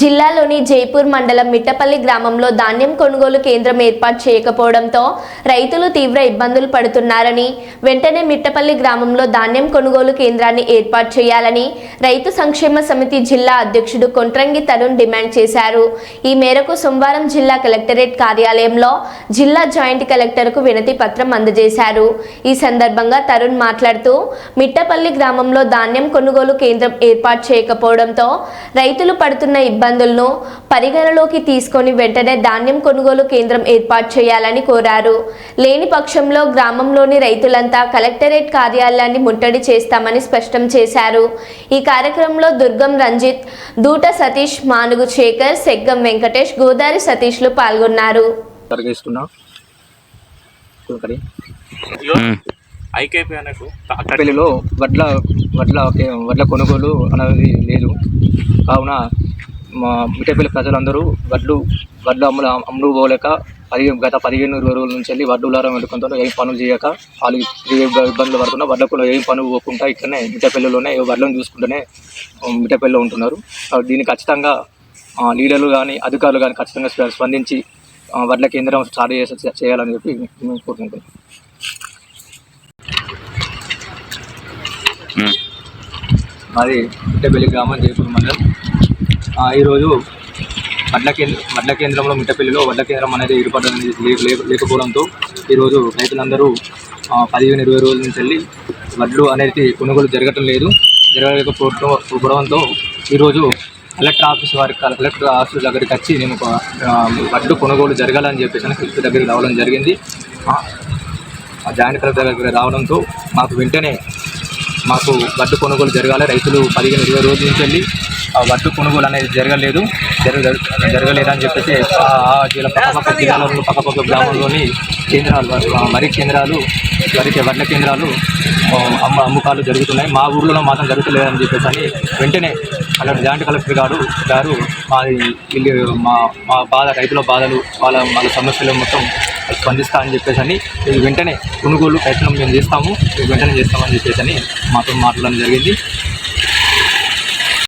జిల్లాలోని జైపూర్ మండలం మిట్టపల్లి గ్రామంలో ధాన్యం కొనుగోలు కేంద్రం ఏర్పాటు చేయకపోవడంతో రైతులు తీవ్ర ఇబ్బందులు పడుతున్నారని వెంటనే మిట్టపల్లి గ్రామంలో ధాన్యం కొనుగోలు కేంద్రాన్ని ఏర్పాటు చేయాలని రైతు సంక్షేమ సమితి జిల్లా అధ్యక్షుడు కొంట్రంగి తరుణ్ డిమాండ్ చేశారు. ఈ మేరకు సోమవారం జిల్లా కలెక్టరేట్ కార్యాలయంలో జిల్లా జాయింట్ కలెక్టర్కు వినతి పత్రం అందజేశారు. ఈ సందర్భంగా తరుణ్ మాట్లాడుతూ మిట్టపల్లి గ్రామంలో ధాన్యం కొనుగోలు కేంద్రం ఏర్పాటు చేయకపోవడంతో రైతులు పడుతున్న ఇబ్బందులను పరిగణలోకి తీసుకొని వెంటనే ధాన్యం కొనుగోలు కేంద్రం ఏర్పాటు చేయాలని కోరారు. లేని పక్షంలో గ్రామంలోని రైతులంతా కలెక్టరేట్ కార్యాలయాన్ని ముట్టడి చేస్తామని స్పష్టం చేశారు. ఈ కార్యక్రమంలో దుర్గం రంజిత్ దూట సతీష్ మానుగు శేఖర్ సెగ్గం వెంకటేష్ గోదారి సతీష్లు పాల్గొన్నారు. వడ్ల వడ్ల వడ్ల కొనుగోలు అనేది లేదు. కావున మా మిఠాయిపల్లి ప్రజలందరూ వడ్లు వడ్లు అమ్ములు అమ్ముడు పోలేక పది గత పదిహేను ఇరవై రోజుల నుంచి వెళ్ళి వడ్లులారం వెళ్ళుకుంటారు ఏం పనులు చేయక వాళ్ళు ఇబ్బందులు పడుతున్నా వడ్లకు ఏం పనులు పోకుండా ఇక్కడనే మిఠాయిపల్లిలోనే వడ్లను చూసుకుంటూనే మిఠాయిపల్లిలో ఉంటున్నారు. దీన్ని ఖచ్చితంగా లీడర్లు కానీ అధికారులు కానీ ఖచ్చితంగా స్ప- స్పందించి వడ్ల కేంద్రం స్టార్ట్ చేసి చేయాలని చెప్పి మేము కోరుకుంటున్నాం. మాది మిట్టపల్లి గ్రామం జయపూర్ మండలం. ఈరోజు వడ్ల కేంద్ర వడ్ల కేంద్రంలో మిట్టపల్లిలో వడ్ల కేంద్రం అనేది ఏర్పడడం లే- లేకపోవడంతో ఈరోజు రైతులందరూ పదిహేను ఇరవై రోజుల నుంచి వెళ్ళి వడ్లు అనేది కొనుగోలు జరగటం లేదు. జరగలేకపోవడంతో ఈరోజు కలెక్టర్ ఆఫీస్ వారి కలెక్టర్ ఆఫీస్ దగ్గరికి వచ్చి నేను ఒక వడ్లు కొనుగోలు జరగాలని చెప్పేసి కలెక్టర్ దగ్గరికి రావడం జరిగింది. జాయింట్ కలెక్టర్ దగ్గర రావడంతో మాకు వెంటనే మాకు వడ్డు కొనుగోలు జరగాలి. రైతులు పదిహేను ఇరవై రోజుల నుంచి వెళ్ళి ఆ వడ్డు కొనుగోలు అనేది జరగలేదు. జరగ జరగలేదని చెప్పేసి ఆ జిల్లా పక్కపక్క జిల్లాలో పక్కపక్క గ్రామంలోని కేంద్రాలు వరి కేంద్రాలు వరి వడ్ల కేంద్రాలు అమ్మ అమ్మకాలు జరుగుతున్నాయి. మా ఊర్లో మాత్రం జరుగుతలేదని చెప్పేసి అని వెంటనే కలెక్టర్ జాయింట్ కలెక్టర్ గారు గారు మా వీళ్ళు మా మా బాధ రైతుల బాధలు వాళ్ళ వాళ్ళ సమస్యలు మొత్తం స్పందిస్తా అని చెప్పేసి అని ఇది వెంటనే కొనుగోలు ప్రయత్నం మేము చేస్తాము. వెంటనే చేస్తామని చెప్పేసి అని మాతో మాట్లాడడం జరిగింది.